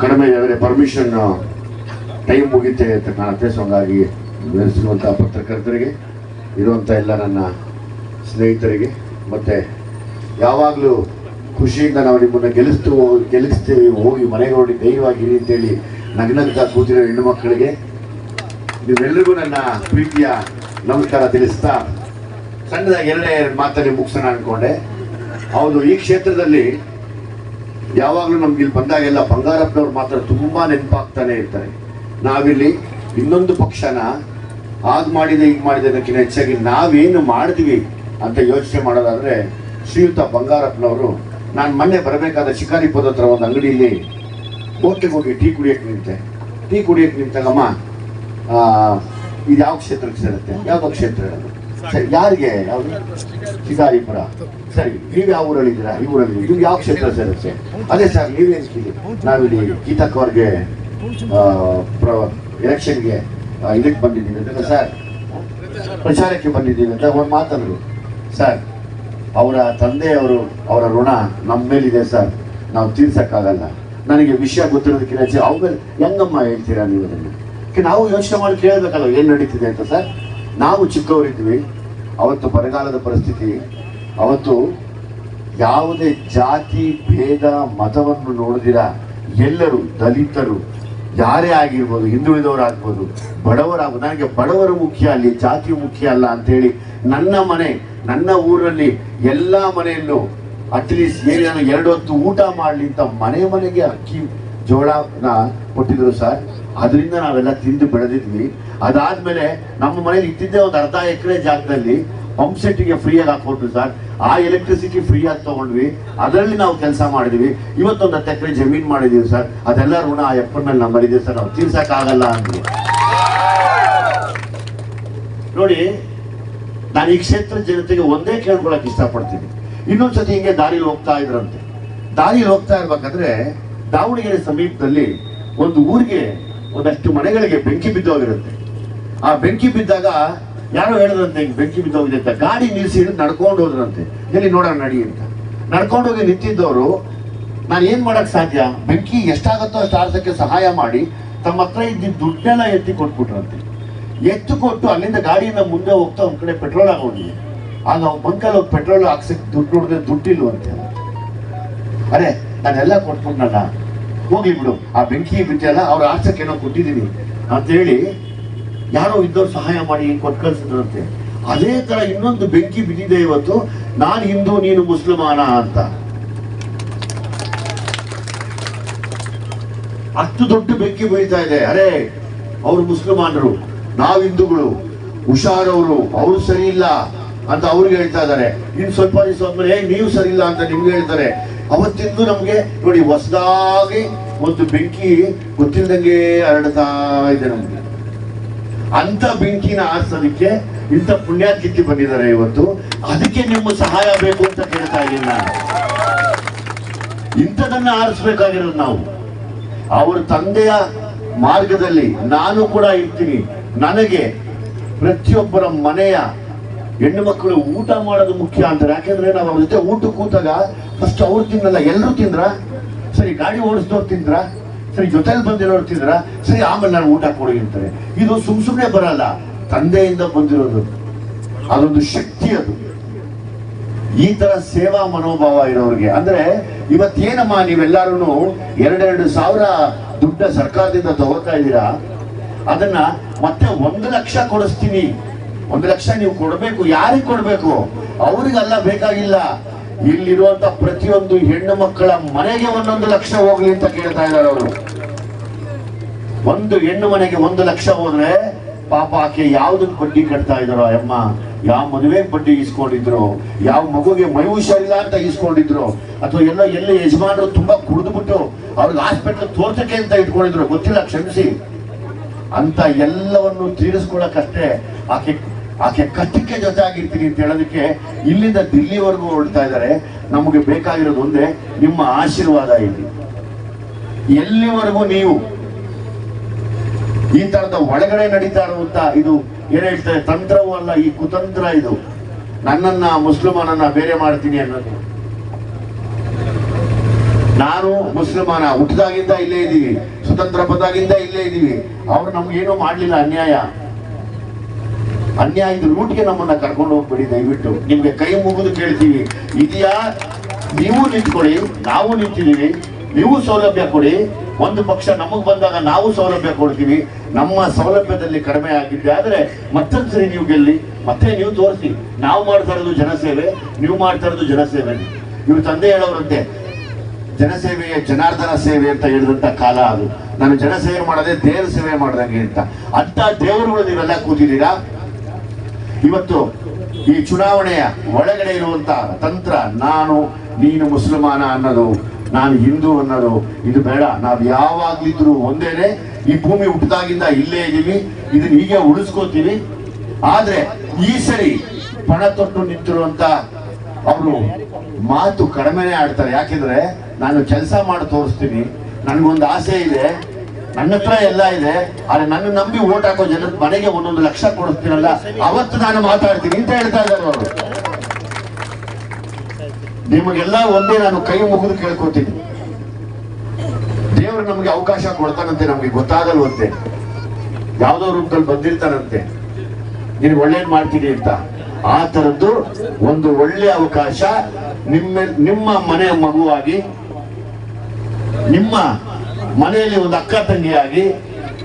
ಕಡಿಮೆ ಅಂದರೆ permission time ಮುಗಿತೆ ಅಂತ ಕಾಣುತ್ತೆ ಸೊ ಹಂಗಾಗಿ ನೆಲೆಸಿರುವಂಥ ಪತ್ರಕರ್ತರಿಗೆ ಇರುವಂಥ ಎಲ್ಲ ನನ್ನ ಸ್ನೇಹಿತರಿಗೆ, ಮತ್ತು ಯಾವಾಗಲೂ ಖುಷಿಯಿಂದ ನಾವು ನಿಮ್ಮನ್ನು ಗೆಲ್ಲಿಸ್ತು, ಗೆಲ್ಲಿಸ್ತೀವಿ, ಹೋಗಿ ಮನೆಗೆ ನೋಡಿ ದೈವವಾಗಿರಿ ಅಂತೇಳಿ ನಗ್ನಗ್ತಾ ಕೂತಿರೋ ಹೆಣ್ಣು ಮಕ್ಕಳಿಗೆ ನೀವೆಲ್ಲರಿಗೂ ನನ್ನ ಪ್ರೀತಿಯ ನಮಸ್ಕಾರ ತಿಳಿಸ್ತಾ ಸಣ್ಣದಾಗಿ ಎರಡೇ ಎರಡು ಮಾತಲ್ಲಿ ಮುಗಿಸೋಣ ಅಂದ್ಕೊಂಡೆ ಹೌದು, ಈ ಕ್ಷೇತ್ರದಲ್ಲಿ ಯಾವಾಗಲೂ ನಮ್ಗೆ ಇಲ್ಲಿ ಬಂದಾಗೆಲ್ಲ ಬಂಗಾರಪ್ಪನವ್ರು ಮಾತ್ರ ತುಂಬಾ ನೆನಪಾಗ್ತಾನೆ ಇರ್ತಾರೆ. ನಾವಿಲ್ಲಿ ಇನ್ನೊಂದು ಪಕ್ಷನ ಆಗ ಮಾಡಿದೆ ಈಗ ಮಾಡಿದೆ ಅನ್ನೋಕ್ಕಿಂತ ಹೆಚ್ಚಾಗಿ ನಾವೇನು ಮಾಡಿದ್ವಿ ಅಂತ ಯೋಚನೆ ಮಾಡೋದಾದ್ರೆ ಶ್ರೀಯುತ ಬಂಗಾರಪ್ಪನವರು, ನಾನು ಮೊನ್ನೆ ಬರಬೇಕಾದ ಶಿಕಾರಿಪುರದ ಹತ್ರ ಒಂದು ಅಂಗಡಿಯಲ್ಲಿ ಹೋಟ್ಲಿಗೆ ಹೋಗಿ ಟೀ ಕುಡಿಯಕ್ಕೆ ನಿಂತೆ. ಟೀ ಕುಡಿಯಕ್ಕೆ ನಿಂತಾಗಮ್ಮ ಇದು ಯಾವ ಕ್ಷೇತ್ರಕ್ಕೆ ಸೇರುತ್ತೆ ಯಾವ ಕ್ಷೇತ್ರ ಹೇಳೋದು? ಯಾರಿಗೆ? ಯಾವುದು ಸರಿ, ನೀವು ಯಾವ ಊರಲ್ಲಿ ಇದ್ದೀರಾ ಈ ಊರಲ್ಲಿ ನೀವು ಯಾವ ಕ್ಷೇತ್ರ ಸೇರುತ್ತೆ? ಅದೇ ಸರ್ ನೀವೇನ್ಸ್ತೀವಿ ನಾವಿಲ್ಲಿ ಗೀತಕ್ ಅವ್ರಿಗೆ ಎಲೆಕ್ಷನ್ಗೆ ಇದಕ್ಕೆ ಬಂದಿದ್ದೀವಿ ಅಂತ ಸರ್. ಪ್ರಚಾರಕ್ಕೆ ಬಂದಿದ್ದೀವಿ ಅಂತ ಒಂದು ಮಾತಂದ್ರು. ಸರ್, ಅವರ ತಂದೆಯವರು, ಅವರ ಋಣ ನಮ್ಮ ಮೇಲಿದೆ ಸರ್. ನಾವು ತೀರ್ಸಕ್ಕಾಗಲ್ಲ. ನನಗೆ ವಿಷಯ ಗೊತ್ತಿರೋದಕ್ಕಿಂತ ಅವ್ರ, ಹೆಂಗಮ್ಮ ಹೇಳ್ತೀರಾ ನೀವು ಅದನ್ನು? ನಾವು ಯೋಚನೆ ಮಾಡಿ ಕೇಳಬೇಕಲ್ಲ ಏನು ನಡೀತಿದೆ ಅಂತ ಸರ್? ನಾವು ಚಿಕ್ಕವರಿದ್ವಿ, ಅವತ್ತು ಬರಗಾಲದ ಪರಿಸ್ಥಿತಿ, ಅವತ್ತು ಯಾವುದೇ ಜಾತಿ, ಭೇದ, ಮತವನ್ನು ನೋಡಿದಿರ ಎಲ್ಲರೂ ದಲಿತರು, ಯಾರೇ ಆಗಿರ್ಬೋದು, ಹಿಂದುಳಿದವರಾಗ್ಬೋದು, ಬಡವರಾಗ್ಬೋದು, ನನಗೆ ಬಡವರು ಮುಖ್ಯ ಅಲ್ಲಿ ಜಾತಿ ಮುಖ್ಯ ಅಲ್ಲ ಅಂತೇಳಿ ನನ್ನ ಮನೆ, ನನ್ನ ಊರಲ್ಲಿ ಎಲ್ಲ ಮನೆಯಲ್ಲೂ ಅಟ್ಲೀಸ್ಟ್ ಏನೇನು ಎರಡು ಹೊತ್ತು ಊಟ ಮಾಡಲಿ ಅಂತ ಮನೆ ಮನೆಗೆ ಅಕ್ಕಿ ಜೋಳನ ಕೊಟ್ಟಿದ್ರು ಸರ್. ಅದರಿಂದ ನಾವೆಲ್ಲ ತಿಂದು ಬೆಳೆದಿದ್ವಿ. ಅದಾದ್ಮೇಲೆ ನಮ್ಮ ಮನೇಲಿ ಇದ್ದಿದ್ದೇ ಒಂದು ಅರ್ಧ ಎಕರೆ ಜಾಗದಲ್ಲಿ ಪಂಪ್ ಸೆಟ್ಗೆ ಫ್ರೀಯಾಗಿ ಹಾಕೊಟ್ರು ಸರ್. ಆ ಎಲೆಕ್ಟ್ರಿಸಿಟಿ ಫ್ರೀಯಾಗಿ ತೊಗೊಂಡ್ವಿ. ಅದರಲ್ಲಿ ನಾವು ಕೆಲಸ ಮಾಡಿದ್ವಿ. ಇವತ್ತೊಂದು ಹತ್ತು ಎಕರೆ ಜಮೀನ್ ಮಾಡಿದೀವಿ ಸರ್. ಅದೆಲ್ಲ ಋಣ ಆ ಎಪ್ಪನಲ್ಲಿ ಮೇಲೆ ನಮ್ಮಲ್ಲಿದೆ ಸರ್. ನಾವು ತೀರ್ಸಕ್ಕಾಗಲ್ಲ ಅಂದ್ವಿ. ನೋಡಿ, ನಾನು ಈ ಕ್ಷೇತ್ರ ಜನತೆಗೆ ಒಂದೇ ಕೇಳ್ಕೊಳಕ್ ಇಷ್ಟಪಡ್ತೀನಿ. ಇನ್ನೊಂದ್ಸತಿ ಹಿಂಗೆ ದಾರಿಲಿ ಹೋಗ್ತಾ ಇದ್ರಂತೆ. ದಾರಿಲಿ ಹೋಗ್ತಾ ಇರ್ಬೇಕಾದ್ರೆ ದಾವಣಗೆರೆ ಸಮೀಪದಲ್ಲಿ ಒಂದು ಊರಿಗೆ ಒಂದಷ್ಟು ಮನೆಗಳಿಗೆ ಬೆಂಕಿ ಬಿದ್ದೋಗಿರುತ್ತೆ. ಆ ಬೆಂಕಿ ಬಿದ್ದಾಗ ಯಾರೋ ಹೇಳಿದ್ರಂತೆ, ಹಿಂಗೆ ಬೆಂಕಿ ಬಿದ್ದೋಗಿದೆ ಅಂತ. ಗಾಡಿ ನಿಲ್ಲಿಸಿ ಹಿಡಿದು ನಡ್ಕೊಂಡು ಹೋದ್ರಂತೆ. ಎಲ್ಲಿ ನೋಡೋಣ, ನಡಿ ಅಂತ. ನಡ್ಕೊಂಡು ಹೋಗಿ ನಿಂತಿದ್ದವರು, ನಾನು ಏನು ಮಾಡಕ್ ಸಾಧ್ಯ? ಬೆಂಕಿ ಎಷ್ಟಾಗುತ್ತೋ ಅಷ್ಟು ಆರ್ಸಕ್ಕೆ ಸಹಾಯ ಮಾಡಿ, ತಮ್ಮ ಹತ್ರ ಇದ್ದಿದ್ದ ದುಡ್ಡೆಲ್ಲ ಎತ್ತಿ ಕೊಟ್ಬಿಟ್ರಂತೆ ಎತ್ತು ಕೊಟ್ಟು ಅಲ್ಲಿಂದ ಗಾಡಿಯಿಂದ ಮುಂದೆ ಹೋಗ್ತಾ ಒಂದ್ ಕಡೆ ಪೆಟ್ರೋಲ್ ಆಗೋಗಿ ಆಗ ಬಂಕಲ್ಲಿ ಹೋಗಿ ಪೆಟ್ರೋಲ್ ಹಾಕ್ಸಕ್ ದುಡ್ಡು ನೋಡಿದ್ರೆ ದುಡ್ಡಿಲ್ವಂತೆ ಅರೆ ನಾನೆಲ್ಲ ಕೊಟ್ಬಿಟ್ನಲ್ಲ ಹೋಗ್ಲಿ ಬಿಡು. ಆ ಬೆಂಕಿ ಬಿಟ್ಟೆಲ್ಲ ಅವ್ರ ಆರ್ಸಕ್ಕೆ ಏನೋ ಕೊಟ್ಟಿದೀನಿ ಅಂತೇಳಿ ಯಾರೋ ಇದ್ದವ್ರು ಸಹಾಯ ಮಾಡಿ ಕೊಟ್ಟು ಕಳ್ಸಿದ್ರಂತೆ. ಅದೇ ತರ ಇನ್ನೊಂದು ಬೆಂಕಿ ಬಿದ್ದಿದೆ ಇವತ್ತು. ನಾನು ಹಿಂದೂ ನೀನು ಮುಸ್ಲಿಮಾನ ಅಂತ. ಅಷ್ಟು ದೊಡ್ಡ ಬೆಂಕಿ ಬೀಳ್ತಾ ಇದೆ. ಅರೇ ಅವ್ರು ಮುಸ್ಲಿಮಾನರು ನಾವು ಹಿಂದೂಗಳು ಹುಷಾರವರು ಅವ್ರು ಸರಿ ಇಲ್ಲ ಅಂತ ಅವ್ರಿಗೆ ಹೇಳ್ತಾ ಇದ್ದಾರೆ ಇನ್ ಸ್ವಲ್ಪ ದಿವಸ ಆದ್ಮೇಲೆ "ಏ, ನೀವು ಸರಿ ಇಲ್ಲ ಅಂತ ನಿಮ್ಗೆ ಹೇಳ್ತಾರೆ. ಅವತ್ತಿಂದು ನಮ್ಗೆ ನೋಡಿ ಹೊಸದಾಗಿ ಒಂದು ಬೆಂಕಿ ಗೊತ್ತಿಲ್ಲದಂಗೆ ಹರಡ್ತಾ ಇದೆ ನಮಗೆ. ಅಂತ ಬೆಂಕಿನ ಆರಿಸೋದಕ್ಕೆ ಇಂಥ ಪುಣ್ಯಾತಿಥಿ ಬಂದಿದ್ದಾರೆ ಇವತ್ತು. ಅದಕ್ಕೆ ನಿಮ್ಮ ಸಹಾಯ ಬೇಕು ಅಂತ ಕೇಳ್ತಾ ಇದ್ದೀನಿ ನಾನು. ಇಂಥದನ್ನ ಆರಿಸ್ಬೇಕಾಗಿರೋದು ನಾವು. ಅವರ ತಂದೆಯ ಮಾರ್ಗದಲ್ಲಿ ನಾನು ಕೂಡ ಇರ್ತೀನಿ. ನನಗೆ ಪ್ರತಿಯೊಬ್ಬರ ಮನೆಯ ಹೆಣ್ಣು ಮಕ್ಕಳು ಊಟ ಮಾಡೋದು ಮುಖ್ಯ ಅಂತಾರೆ ಯಾಕೆಂದ್ರೆ ನಾವು ಅವ್ರ ಜೊತೆ ಊಟ ಕೂತಾಗ ಫಸ್ಟ್ ಅವ್ರು ತಿನ್ನಲ್ಲ ಎಲ್ಲರೂ ತಿಂದ್ರ? ಸರಿ, ಗಾಡಿ ಓಡಿಸಿದವ್ರು ತಿಂದ್ರ? ಸರಿ, ಜೊತೆಲಿ ಬಂದಿರೋರು ತಿಂದ್ರ? ಸರಿ, ಆಮೇಲೆ ನಾನು ಊಟ ಕೊಡಿ ಅಂತಾರೆ. ಇದು ಸುಮ್ ಸುಮ್ನೆ ಬರಲ್ಲ. ತಂದೆಯಿಂದ ಬಂದಿರೋದು. ಅದೊಂದು ಶಕ್ತಿ ಅದು. ಈ ತರ ಸೇವಾ ಮನೋಭಾವ ಇರೋರಿಗೆ. ಅಂದ್ರೆ ಇವತ್ತೇನಮ್ಮ ನೀವೆಲ್ಲರೂ ಎರಡೆರಡು ಸಾವಿರ ದುಡ್ಡ ಸರ್ಕಾರದಿಂದ ತಗೋತಾ ಇದ್ದೀರಾ? ಅದನ್ನ ಮತ್ತೆ ಒಂದು ಲಕ್ಷ ಕೊಡಿಸ್ತೀನಿ. ಒಂದು ಲಕ್ಷ ನೀವು ಕೊಡಬೇಕು, ಯಾರಿಗೆ ಕೊಡಬೇಕು? ಅವ್ರಿಗಲ್ಲ ಬೇಕಾಗಿಲ್ಲ. ಇಲ್ಲಿರುವಂತ ಪ್ರತಿಯೊಂದು ಹೆಣ್ಣು ಮಕ್ಕಳ ಮನೆಗೆ ಒಂದೊಂದು ಲಕ್ಷ ಹೋಗ್ಲಿ ಅಂತ ಕೇಳ್ತಾ ಇದ್ದಾರೆ ಅವರು. ಒಂದು ಹೆಣ್ಣು ಮನೆಗೆ ಒಂದು ಲಕ್ಷ ಹೋದ್ರೆ ಪಾಪ ಆಕೆ ಯಾವ್ದನ್ ಬಡ್ಡಿ ಕಟ್ತಾ ಇದ್ರು ಅಮ್ಮ ಯಾವ ಮದುವೆ ಬಡ್ಡಿ ಇಸ್ಕೊಂಡಿದ್ರು ಯಾವ ಮಗುಗೆ ಮೈ ಇಲ್ಲ ಅಂತ ಇಸ್ಕೊಂಡಿದ್ರು ಅಥವಾ ಎಲ್ಲ ಎಲ್ಲ ಯಜಮಾನರು ತುಂಬಾ ಕುಡಿದ್ಬಿಟ್ಟು ಅವ್ರಿಗೆ ಹಾಸ್ಪಿಟಲ್ ತೋರ್ಸಕ್ಕೆ ಅಂತ ಇಟ್ಕೊಂಡಿದ್ರು? ಗೊತ್ತಿಲ್ಲ, ಕ್ಷಮಿಸಿ. ಅಂತ ಎಲ್ಲವನ್ನು ತೀರಿಸ್ಕೊಳಕಷ್ಟೇ ಆಕೆ ಆಕೆ ಕತ್ತಿಕೆ ಜೊತೆ ಆಗಿರ್ತೀನಿ ಅಂತ ಹೇಳೋದಕ್ಕೆ ಇಲ್ಲಿಂದ ದಿಲ್ಲಿವರೆಗೂ ಹೊರಡ್ತಾ ಇದ್ದಾರೆ. ನಮಗೆ ಬೇಕಾಗಿರೋದು ಒಂದೇ, ನಿಮ್ಮ ಆಶೀರ್ವಾದ ಇಲ್ಲಿ. ಎಲ್ಲಿವರೆಗೂ ನೀವು ಈ ತರದ ಒಳಗಡೆ ನಡೀತಾ ಇರುವಂತ ಇದು ಏನ್ ಹೇಳ್ತಾರೆ, ತಂತ್ರವೂ ಅಲ್ಲ, ಈ ಕುತಂತ್ರ ಇದು. ನನ್ನನ್ನ, ಮುಸ್ಲಿಮನನ್ನ ಬೇರೆ ಮಾಡ್ತೀನಿ ಅನ್ನೋದು. ನಾನು ಮುಸ್ಲಿಮಾನ ಹುಟ್ಟದಾಗಿಂದ ಇಲ್ಲೇ ಇದ್ದೀವಿ, ಸ್ವತಂತ್ರ ಪದಾಗಿಂದ ಇಲ್ಲೇ ಇದ್ದೀವಿ. ಅವ್ರು ನಮ್ಗೇನು ಮಾಡ್ಲಿಲ್ಲ, ಅನ್ಯಾಯ. ಅನ್ಯಾಯದ ರೂಟ್ಗೆ ನಮ್ಮನ್ನ ಕರ್ಕೊಂಡು ಹೋಗ್ಬೇಡಿ, ದಯವಿಟ್ಟು. ನಿಮ್ಗೆ ಕೈ ಮುಗಿದು ಕೇಳ್ತೀವಿ. ಇದೆಯಾ? ನೀವು ನಿಂತ್ಕೊಳ್ಳಿ, ನಾವು ನಿಂತಿದ್ದೀವಿ. ನೀವು ಸೌಲಭ್ಯ ಕೊಡಿ. ಒಂದು ಪಕ್ಷ ನಮಗೆ ಬಂದಾಗ ನಾವು ಸೌಲಭ್ಯ ಕೊಡ್ತೀವಿ. ನಮ್ಮ ಸೌಲಭ್ಯದಲ್ಲಿ ಕಡಿಮೆ ಆಗಿದ್ದೆ ಆದರೆ ಮತ್ತೊಂದು ಸರಿ ನೀವು ಗೆಲ್ಲಿ. ಮತ್ತೆ ನೀವು ತೋರಿಸಿ. ನಾವು ಮಾಡ್ತಾ ಇರೋದು ಜನಸೇವೆ, ನೀವು ಮಾಡ್ತಾ ಇರೋದು ಜನಸೇವೆ. ನೀವು ತಂದೆ ಹೇಳೋರಂತೆ, ಜನಸೇವೆಯ ಜನಾರ್ದನ ಸೇವೆ ಅಂತ ಹೇಳಿದಂತ ಕಾಲ ಅದು. ನಾನು ಜನಸೇವೆ ಮಾಡದೆ ದೇವರ ಸೇವೆ ಮಾಡ್ದಂಗೆ ಅಂತ. ಅಂತ ದೇವರುಗಳು ನೀವೆಲ್ಲ ಕೂತಿದ್ದೀರಾ? ಇವತ್ತು ಈ ಚುನಾವಣೆಯ ಒಳಗಡೆ ಇರುವಂತ ತಂತ್ರ, ನಾನು, ನೀನು ಮುಸಲ್ಮಾನ ಅನ್ನೋದು, ನಾನು ಹಿಂದೂ ಅನ್ನೋದು, ಇದು ಬೇಡ. ನಾವು ಯಾವಾಗ್ಲಿದ್ರು ಒಂದೇನೆ, ಈ ಭೂಮಿ ಹುಟ್ಟಿದಾಗಿಂದ ಇಲ್ಲೇ ಇದೀವಿ, ಇದನ್ನ ಹೀಗೆ ಉಳಿಸ್ಕೋತೀವಿ. ಆದ್ರೆ ಈ ಸರಿ ಪಣ ತೊಟ್ಟು ನಿಂತಿರುವಂತ ಅವರು ಮಾತು ಕಡಿಮೆನೆ ಆಡ್ತಾರೆ. ಯಾಕೆಂದ್ರೆ ನಾನು ಕೆಲಸ ಮಾಡಿ ತೋರಿಸ್ತೀನಿ. ನನ್ಗೊಂದು ಆಸೆ ಇದೆ. ನನ್ನ ಹತ್ರ ಎಲ್ಲ ಇದೆ, ಆದ್ರೆ ನನ್ನ ನಂಬಿ ಓಟ್ ಹಾಕೋ ಜನದ ಮನೆಗೆ ಒಂದೊಂದು ಲಕ್ಷ ಕೊಡಿಸ್ತೀನಲ್ಲ ಅವತ್ತು ನಾನು ಮಾತಾಡ್ತೀನಿ ಅಂತ ಹೇಳ್ತಾ ಇದ್ದಾರೆ ಅವರು. ನಿಮಗೆಲ್ಲ ಒಂದೇ ನಾನು ಕೈ ಮುಗಿದು ಕೇಳ್ಕೊತೀನಿ. ದೇವರು ನಮಗೆ ಅವಕಾಶ ಕೊಡ್ತಾನಂತೆ, ನಮ್ಗೆ ಗೊತ್ತಾಗಲ್ವಂತೆ. ಯಾವ್ದೋ ರೂಪದಲ್ಲಿ ಬಂದಿರ್ತಾನಂತೆ. ನೀನು ಒಳ್ಳೇದ್ ಮಾಡ್ತೀನಿ ಅಂತ. ಆ ತರದ್ದು ಒಂದು ಒಳ್ಳೆ ಅವಕಾಶ ನಿಮ್ಮ ನಿಮ್ಮ ಮನೆಯ ಮಗುವಾಗಿ, ನಿಮ್ಮ ಮನೆಯಲ್ಲಿ ಒಂದು ಅಕ್ಕ ತಂಗಿಯಾಗಿ,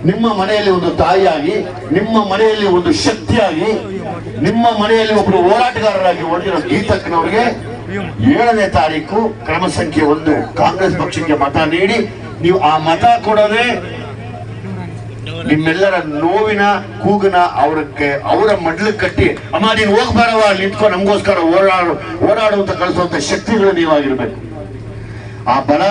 ನಿಮ್ಮ ಮನೆಯಲ್ಲಿ ಒಂದು ತಾಯಿಯಾಗಿ, ನಿಮ್ಮ ಮನೆಯಲ್ಲಿ ಒಂದು ಶಕ್ತಿಯಾಗಿ, ನಿಮ್ಮ ಮನೆಯಲ್ಲಿ ಒಬ್ಬರು ಹೋರಾಟಗಾರರಾಗಿ ಹೊಡೆದಿರೋ ಗೀತಕ್ಕನವ್ರಿಗೆ ಏಳನೇ ತಾರೀಕು ಕ್ರಮ ಸಂಖ್ಯೆ ಒಂದು ಕಾಂಗ್ರೆಸ್ ಪಕ್ಷಕ್ಕೆ ಮತ ನೀಡಿ. ನೀವು ಆ ಮತ ಕೊಡದೆ ನಿಮ್ಮೆಲ್ಲರ ನೋವಿನ, ಕೂಗನ ಅವ್ರಕ್ಕೆ ಅವರ ಮಡ್ಲಕ್ಕೆ ಕಟ್ಟಿ, ಅಮ್ಮ ನೀನು ಹೋಗ್ಬಾರವ ನಿಂತ್ಕೊ, ನಮಗೋಸ್ಕರ ಓಡಾಡು ಹೋರಾಡುವಂತ ಕಳಿಸುವಂತ ಶಕ್ತಿಗಳು ನೀವಾಗಿರ್ಬೇಕು. ಆ ಬಲ